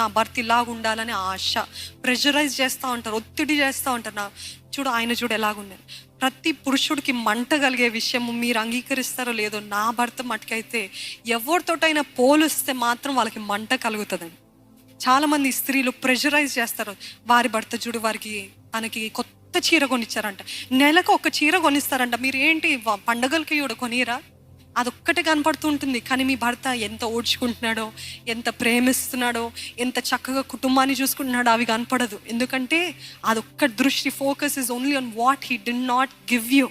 నా భర్త ఇలాగుండాలని ఆశ. ప్రెషరైజ్ చేస్తూ ఉంటారు ఒత్తిడి చేస్తూ ఉంటారు. నా చూడు ఆయన చూడు ఎలాగున్నారు. ప్రతి పురుషుడికి మంట కలిగే విషయం మీరు అంగీకరిస్తారో లేదో నా భర్త మటుకైతే ఎవరితోటైనా పోలిస్తే మాత్రం వాళ్ళకి మంట కలుగుతుందండి. చాలా మంది స్త్రీలు ప్రెషరైజ్ చేస్తారు. వారి భర్త చూడు వారికి తనకి కొత్త చీర కొనిచ్చారంట. నెలకు ఒక చీర కొనిస్తారంట. మీరు ఏంటి పండగలకి కూడా కొనియరా? అదొక్కటే కనపడుతూ ఉంటుంది కానీ మీ భర్త ఎంత ఓడ్చుకుంటున్నాడో ఎంత ప్రేమిస్తున్నాడో ఎంత చక్కగా కుటుంబాన్ని చూసుకుంటున్నాడో అవి కనపడదు. ఎందుకంటే అదొక్క దృష్టి focus is only on what he did not give you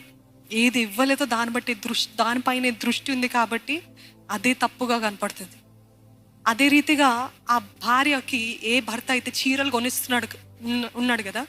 ఏది ఇవ్వలేదో దాన్ని బట్టి దృష్టి దానిపైనే దృష్టి ఉంది కాబట్టి అదే తప్పుగా కనపడుతుంది. అదే రీతిగా ఆ భార్యకి ఏ భర్త అయితే చీరలు కొనిస్తున్నాడు ఉన్నాడు కదా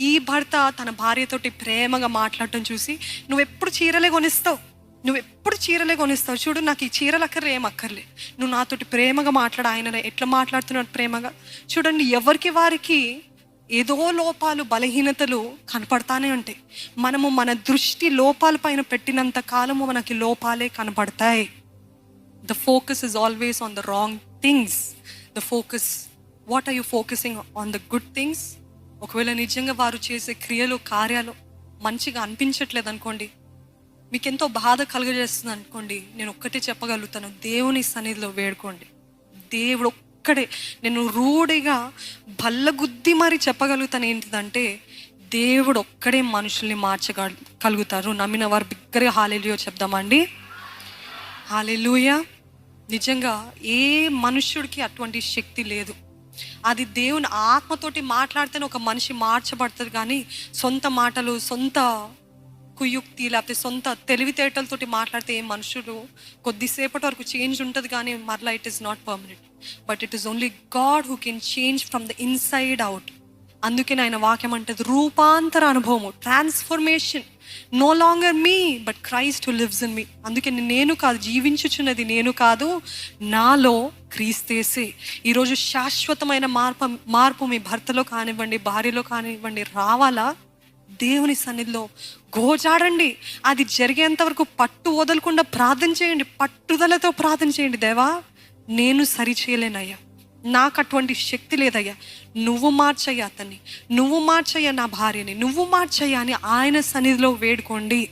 ఈ భర్త తన భార్యతోటి ప్రేమగా మాట్లాడటం చూసి నువ్వు ఎప్పుడు చీరలే కొనిస్తావు? నువ్వు ఎప్పుడు చీరలే కొనిస్తావు? చూడు నాకు ఈ చీరలు అక్కర్లే ఏం అక్కర్లే. నువ్వు నాతోటి ప్రేమగా మాట్లాడు ఆయన ఎట్లా మాట్లాడుతున్నాడు ప్రేమగా? చూడండి ఎవరికి వారికి ఏదో లోపాలు బలహీనతలు కనపడతానే ఉంటాయి. మనము మన దృష్టి లోపాల పైన పెట్టినంత కాలము మనకి లోపాలే కనపడతాయి. The focus is always on the wrong things the focus what are you focusing on the good things ఒకవేళ నిజంగా వారు చేసే క్రియలు కార్యాలు మంచిగా అనిపించట్లేదు అనుకోండి మీకు ఎంతో బాధ కలుగజేస్తుంది అనుకోండి. నేను ఒక్కటే చెప్పగలుగుతాను. దేవుని సన్నిధిలో వేడుకోండి. దేవుడు ఒక్కడే. నేను రూఢిగా బల్లగుద్ది మరి చెప్పగలుగుతాను ఏంటిదంటే దేవుడు ఒక్కడే మనుషుల్ని మార్చగలుగుతారు నమ్మిన వారు బిగ్గరగా హాలేలియో చెప్దామండి. హాలెలూయ. నిజంగా ఏ మనుష్యుడికి అటువంటి శక్తి లేదు. అది దేవుని ఆత్మతోటి మాట్లాడితేనే ఒక మనిషి మార్చబడుతుంది కానీ సొంత మాటలు సొంత కుయుక్తి లేకపోతే సొంత తెలివితేటలతోటి మాట్లాడితే ఏ మనుషులు కొద్దిసేపటి వరకు చేంజ్ ఉంటుంది కానీ మరలా it is not permanent but it is only God who can change from the inside out అందుకే ఆయన వాక్యం అంటది రూపాంతర అనుభవము transformation no longer me but Christ who lives in me అందుకే నేను కాదు జీవించుచున్నది నేను కాదు నాలో క్రీస్తేసే. ఈరోజు శాశ్వతమైన మార్పు మార్పు మీ భర్తలో కానివ్వండి భార్యలో కానివ్వండి రావాలా? దేవుని సన్నిధిలో గోజాడండి. అది జరిగేంత వరకు పట్టు వదలకుండా ప్రార్థన చేయండి. పట్టుదలతో ప్రార్థన చేయండి. దేవా నేను సరి చేయలేనయ్యా. నాకు అటువంటి శక్తి లేదయ్యా. నువ్వు మార్చయ్యా అతన్ని. నువ్వు మార్చయ్యా నా భార్యని. నువ్వు మార్చయ్యా అని ఆయన సన్నిధిలో వేడుకోండి.